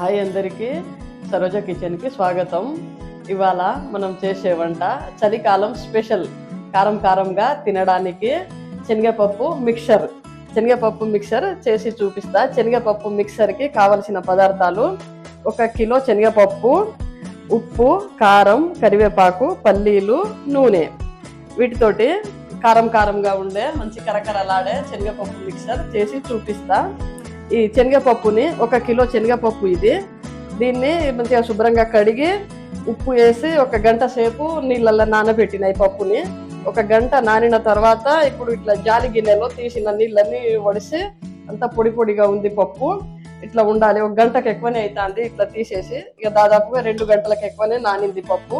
Hi అందరికీ. సరోజ కిచెన్కి స్వాగతం. ఇవాళ మనం చేసే వంట చలికాలం స్పెషల్. కారం కారంగా తినడానికి శనగపప్పు మిక్సర్. శనగపప్పు మిక్సర్ చేసి చూపిస్తా. శనగపప్పు మిక్సర్కి కావలసిన పదార్థాలు ఒక కిలో శనగపప్పు ఉప్పు కారం కరివేపాకు పల్లీలు నూనె. వీటితోటి కారం కారంగా ఉండే మంచి కరకరలాడే శనగపప్పు మిక్సర్ చేసి చూపిస్తా. ఈ శనగపప్పుని ఒక కిలో శనగపప్పు ఇది. దీన్ని మంచిగా శుభ్రంగా కడిగి ఉప్పు వేసి ఒక గంట సేపు నీళ్ళల్లో నానబెట్టిన ఈ పప్పుని. ఒక గంట నానిన తర్వాత ఇప్పుడు ఇట్లా జాలి గిన్నెలో తీసిన నీళ్ళని వడిసి అంతా పొడి పొడిగా ఉంది పప్పు. ఇట్లా ఉండాలి. ఒక గంటకు ఎక్కువనే అవుతుంది ఇట్లా తీసేసి. ఇక దాదాపుగా రెండు గంటలకు ఎక్కువనే నానింది పప్పు.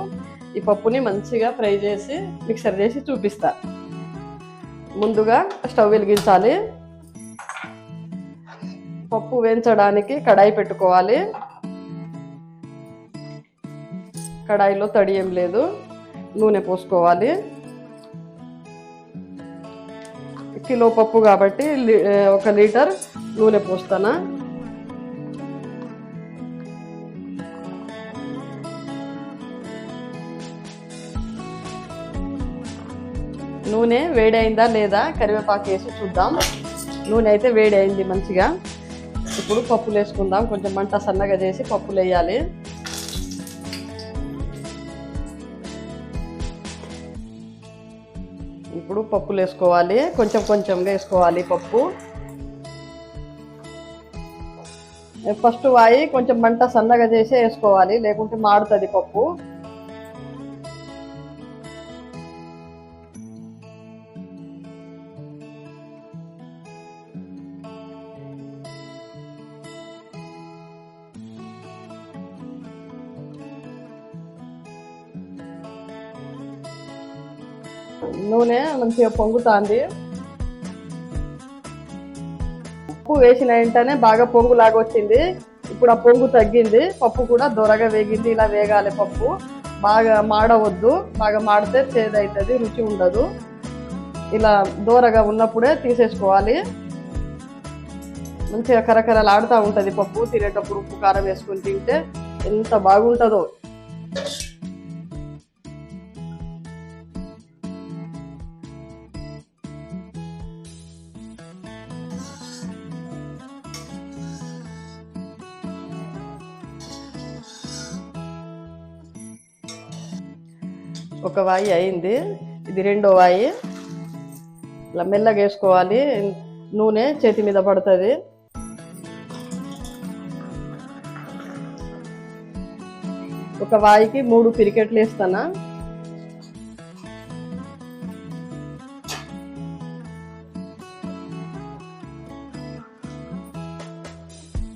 ఈ పప్పుని మంచిగా ఫ్రై చేసి మిక్సర్ చేసి చూపిస్తా. ముందుగా స్టవ్ వెలిగించాలి. పప్పు వేయించడానికి కడాయి పెట్టుకోవాలి. కడాయిలో తడి ఏం లేదు. నూనె పోసుకోవాలి. కిలో పప్పు కాబట్టి ఒక లీటర్ నూనె పోస్తానా. నూనె వేడైందా లేదా కరివేపాకు వేసి చూద్దాం. నూనె అయితే వేడి అయింది మంచిగా. ఇప్పుడు పప్పులు వేసుకుందాం. కొంచెం మంట సన్నగా చేసి పప్పులు వేయాలి. ఇప్పుడు పప్పులు వేసుకోవాలి. కొంచెం కొంచెంగా వేసుకోవాలి పప్పు. ఫస్ట్ వాయి కొంచెం మంట సన్నగా చేసి వేసుకోవాలి. లేకుంటే మాడుతుంది పప్పు. నూనె మంచిగా పొంగుతుంది. ఉప్పు వేసిన వెంటనే బాగా పొంగు లాగా వచ్చింది. ఇప్పుడు ఆ పొంగు తగ్గింది. పప్పు కూడా దొరగా వేగింది. ఇలా వేగాలి పప్పు. బాగా మాడవద్దు. బాగా మాడితే చేదవుతుంది రుచి ఉండదు. ఇలా దూరగా ఉన్నప్పుడే తీసేసుకోవాలి. మంచిగా కరకరలాడుతూ ఉంటుంది పప్పు. తినేటప్పుడు ఉప్పు కారం వేసుకొని తింటే ఎంత బాగుంటుందో. ఒక వాయి అయింది. ఇది రెండో వాయి. ఇలా మెల్లగా వేసుకోవాలి. నూనె చేతి మీద పడుతుంది. ఒక వాయికి మూడు పిరికెట్లు వేస్తానా?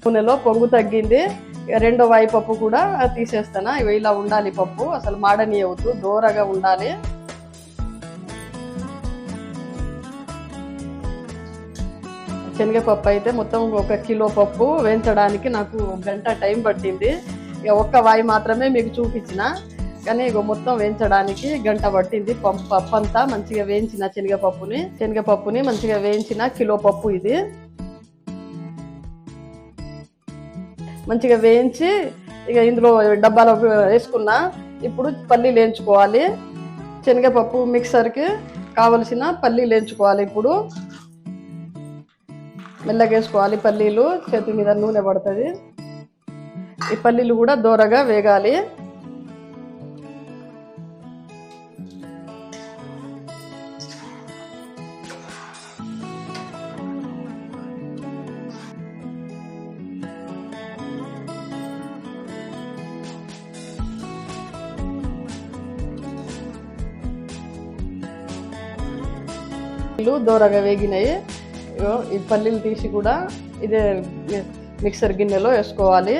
నూనెలో పొంగు తగ్గింది. రెండో వాయి పప్పు కూడా తీసేస్తానా? ఇవి ఇలా ఉండాలి పప్పు. అసలు మాడనీయవద్దు దూరగా ఉండాలి. శనగపప్పు అయితే మొత్తం ఒక కిలో పప్పు వేయించడానికి నాకు గంట టైం పట్టింది. ఇక ఒక్క వాయి మాత్రమే మీకు చూపించిన. కానీ ఇక మొత్తం వేయించడానికి గంట పట్టింది. పప్పు పప్పు అంతా మంచిగా వేయించిన శనగపప్పుని. శనగపప్పుని మంచిగా వేయించిన కిలో పప్పు ఇది. మంచిగా వేయించి ఇక ఇందులో డబ్బాలో వేసుకున్నా ఇప్పుడు పల్లీలు వేయించుకోవాలి శనగపప్పు మిక్సర్కి కావలసిన పల్లీలు వేయించుకోవాలి ఇప్పుడు. మెల్లగా వేసుకోవాలి పల్లీలు చేతి మీద నూనె పడుతుంది. ఈ పల్లీలు కూడా దూరగా వేగాలి. పల్లీలు దూరగా వేగినాయి. ఈ పల్లీలు తీసి కూడా ఇదే మిక్సర్ గిన్నెలో వేసుకోవాలి.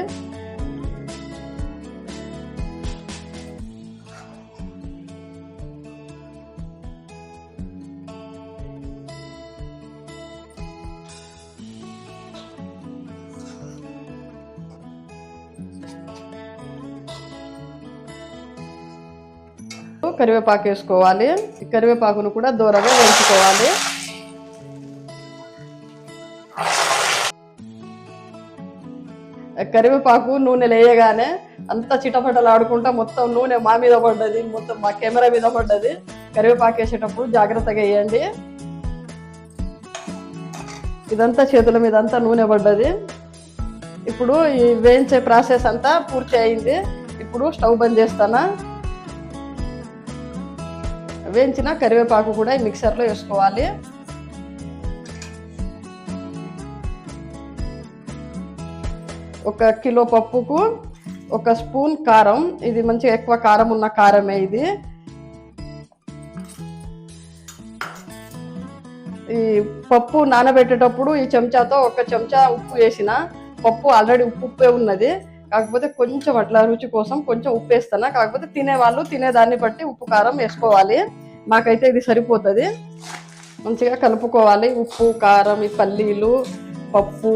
కరివేపాకు వేసుకోవాలి. కరివేపాకును కూడా దూరంగా వేయించుకోవాలి. కరివేపాకు నూనె వేయగానే అంతా చిటపటలు ఆడుకుంటా మొత్తం నూనె మా మీద పడ్డది మొత్తం మా కెమెరా మీద పడ్డది. కరివేపాకు వేసేటప్పుడు జాగ్రత్తగా వేయండి. ఇదంతా చేతుల మీద అంతా నూనె పడ్డది. ఇప్పుడు ఈ వేయించే ప్రాసెస్ అంతా పూర్తి అయింది. ఇప్పుడు స్టవ్ బంద్ చేస్తానా? వేయించిన కరివేపాకు కూడా ఈ మిక్సర్లో వేసుకోవాలి. ఒక కిలో పప్పుకు ఒక స్పూన్ కారం. ఇది మంచిగా ఎక్కువ కారం ఉన్న కారమే ఇది. ఈ పప్పు నానబెట్టేటప్పుడు ఈ చెంచాతో ఒక చెంచా ఉప్పు వేసిన పప్పు ఆల్రెడీ ఉప్పు ఉప్పే ఉన్నది. కాకపోతే కొంచెం అట్లా రుచి కోసం కొంచెం ఉప్పు వేస్తాను కాకపోతే తినేవాళ్ళు తినేదాన్ని బట్టి ఉప్పు కారం వేసుకోవాలి. మాకైతే ఇది సరిపోతుంది. మంచిగా కలుపుకోవాలి. ఉప్పు కారం ఈ పల్లీలు పప్పు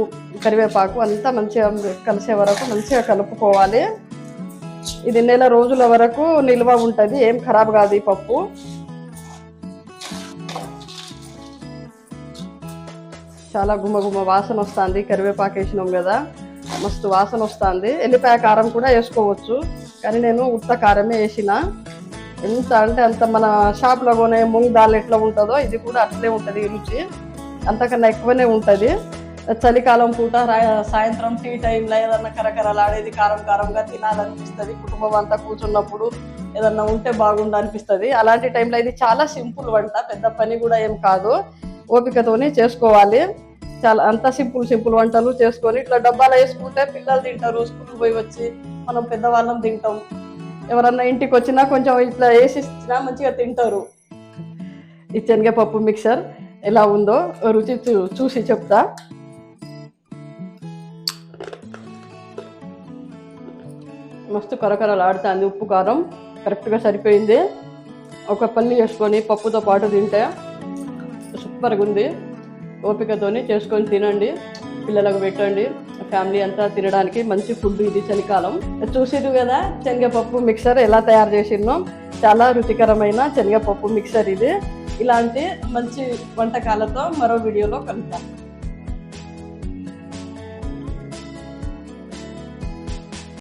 కరివేపాకు అంతా మంచిగా కలిసే వరకు మంచిగా కలుపుకోవాలి. ఇది నెల రోజుల వరకు నిల్వ ఉంటుంది. ఏం ఖరాబ్ కాదు ఈ పప్పు. చాలా గుమ్మగుమ్మ వాసన వస్తుంది. కరివేపాకు వేసినాం కదా. మస్తు వాసన వస్తుంది. ఎల్లిపాయ కారం కూడా వేసుకోవచ్చు. కానీ నేను ఉత్త కారమే వేసిన. ఎంత అంటే అంత మన షాప్లో కొనే ముంగ్ దాల్ ఎట్లా ఉంటుందో ఇది కూడా అట్లే ఉంటుంది ఈ రుచి. అంతకన్నా ఎక్కువనే ఉంటుంది. చలికాలం పూట సాయంత్రం టీ టైంలో ఏదన్నా కరకరలాడేది కారం కారంగా తినాలనిపిస్తుంది. కుటుంబం అంతా కూర్చున్నప్పుడు ఏదన్నా ఉంటే బాగుండు అనిపిస్తుంది. అలాంటి టైంలో ఇది చాలా సింపుల్ వంట పెద్ద పని కూడా ఏం కాదు. ఓపికతోని చేసుకోవాలి. చాలా అంత సింపుల్ సింపుల్ వంటలు చేసుకొని ఇట్లా డబ్బాలో వేసుకుంటే పిల్లలు తింటారు స్కూల్ పోయి వచ్చి మనం పెద్దవాళ్ళం తింటాం. ఎవరన్నా ఇంటికి వచ్చినా కొంచెం ఇట్లా వేసి ఇచ్చినా మంచిగా తింటారు. ఈ శనగపప్పు మిక్సర్ ఎలా ఉందో రుచి చూ- చూసి చెప్తా. మస్తు కరకరలాడుతుంది ఉప్పు కారం. కరెక్ట్గా సరిపోయింది. ఒక పల్లి వేసుకొని పప్పుతో పాటు తింటే సూపర్గా ఉంది. ఓపికతోని చేసుకొని తినండి. పిల్లలకు పెట్టండి. ఫ్యామిలీ అంతా తినడానికి మంచి ఫుడ్ ఇది చలికాలం. చూసిరు కదా శనగపప్పు మిక్సర్ ఎలా తయారు చేసిందో చాలా రుచికరమైన శనగపప్పు మిక్సర్ ఇది. ఇలాంటి మంచి వంటకాలతో మరో వీడియోలో కలుద్దాం.